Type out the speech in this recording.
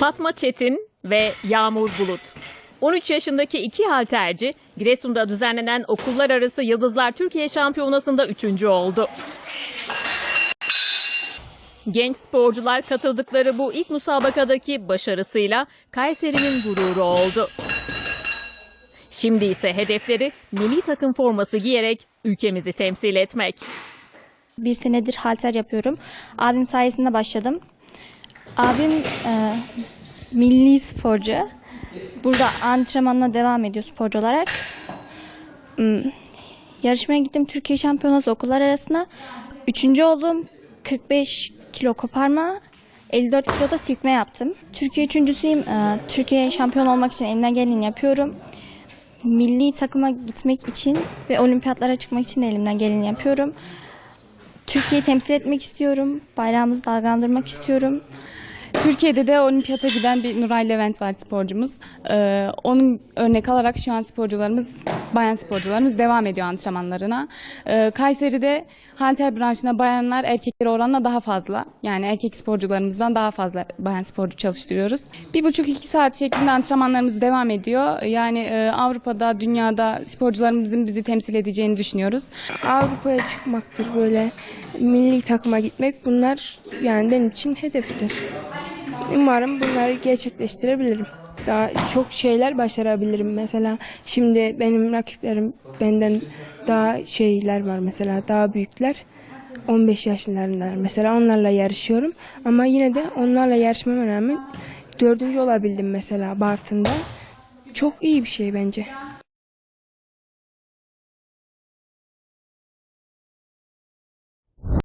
Fatma Çetin ve Yağmur Bulut. 13 yaşındaki iki halterci Giresun'da düzenlenen okullar arası Yıldızlar Türkiye Şampiyonası'nda üçüncü oldu. Genç sporcular katıldıkları bu ilk müsabakadaki başarısıyla Kayseri'nin gururu oldu. Şimdi ise hedefleri milli takım forması giyerek ülkemizi temsil etmek. Bir senedir halter yapıyorum. Abim sayesinde başladım. Abim e, milli sporcu. Burada antrenmanına devam ediyor sporcu olarak. Hmm, Yarışmaya gittim Türkiye Şampiyonası okullar arasında. Üçüncü oldum. 45 kilo koparma, 54 kilo da silkme yaptım. Türkiye üçüncüsüyüm. E, Türkiye şampiyon olmak için elimden geleni yapıyorum. Milli takıma gitmek için ve olimpiyatlara çıkmak için de elimden geleni yapıyorum. Türkiye'yi temsil etmek istiyorum. Bayrağımızı dalgalandırmak istiyorum. Türkiye'de de olimpiyata giden bir Nuray Levent var sporcumuz. Ee, onun örnek alarak şu an sporcularımız, bayan sporcularımız devam ediyor antrenmanlarına. Ee, Kayseri'de halter branşına bayanlar erkekler oranla daha fazla. Yani erkek sporcularımızdan daha fazla bayan sporcu çalıştırıyoruz. Bir buçuk iki saat şeklinde antrenmanlarımız devam ediyor. Yani e, Avrupa'da, dünyada sporcularımızın bizi temsil edeceğini düşünüyoruz. Avrupa'ya çıkmaktır böyle milli takıma gitmek bunlar yani benim için hedeftir. Umarım bunları gerçekleştirebilirim. Daha çok şeyler başarabilirim. Mesela şimdi benim rakiplerim benden daha şeyler var mesela daha büyükler. 15 yaşlarındalar. Mesela onlarla yarışıyorum. Ama yine de onlarla yarışmama rağmen dördüncü olabildim mesela Bartın'da. Çok iyi bir şey bence.